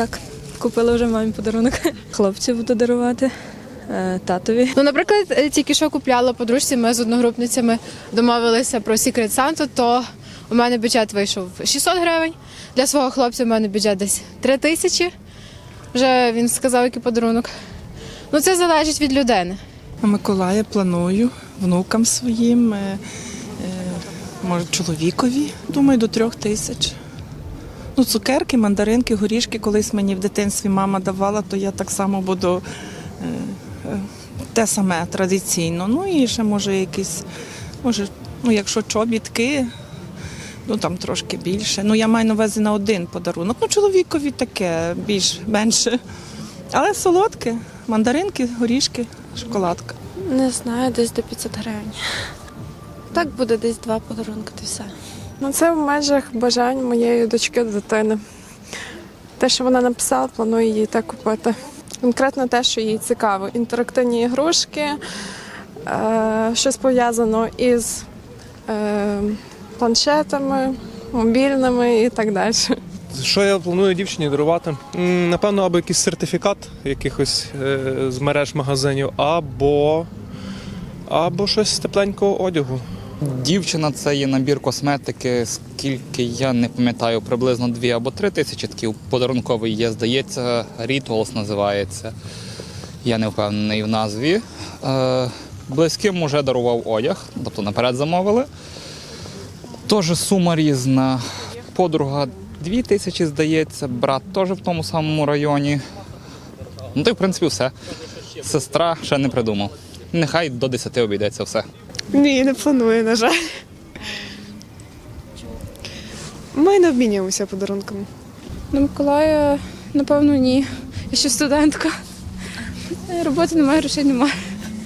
Так, купила вже мамі подарунок. Хлопцю буду дарувати, е, татові. Ну, наприклад, е, тільки що купляла подружці, ми з одногрупницями домовилися про Secret Santa, то у мене бюджет вийшов 600 гривень. Для свого хлопця у мене бюджет десь 3 тисячі. Вже він сказав, який подарунок. Ну, це залежить від людини. Миколая планую внукам своїм, е, е, може чоловікові, думаю, до трьох тисяч. Ну, цукерки, мандаринки, горішки. Колись мені в дитинстві мама давала, то я так само буду е, е, те саме традиційно. Ну і ще може якісь, може, ну якщо чобітки, ну там трошки більше. Ну я маю на увазі на один подарунок. Ну, чоловікові таке більш-менше. Але солодке, мандаринки, горішки, шоколадка. Не знаю, десь до 500 гривень. Так буде десь два подарунки, то все. Ну, це в межах бажань моєї дочки дитини. Те, що вона написала, планую їй те купити. Конкретно те, що їй цікаво. Інтерактивні ігрушки, е, щось пов'язано із е, планшетами, мобільними і так далі. Що я планую дівчині дарувати? М, Напевно, або якийсь сертифікат якихось е, з мереж магазинів, або, або щось з тепленького одягу. Дівчина це є набір косметики, скільки я не пам'ятаю, приблизно 2 або 3 тисячі такий подарунковий є, здається, Rituals називається. Я не впевнений в назві. Е, близьким уже дарував одяг, тобто наперед замовили. Теж сума різна. Подруга 2 тисячі, здається, брат теж в тому самому районі. Ну, то, в принципі, все. Сестра ще не придумав. Нехай до 10 обійдеться все. Ні, не планую, на жаль. Ми не обмінюємося подарунками. На Миколая, напевно, ні. Я ще студентка. Роботи немає, грошей немає.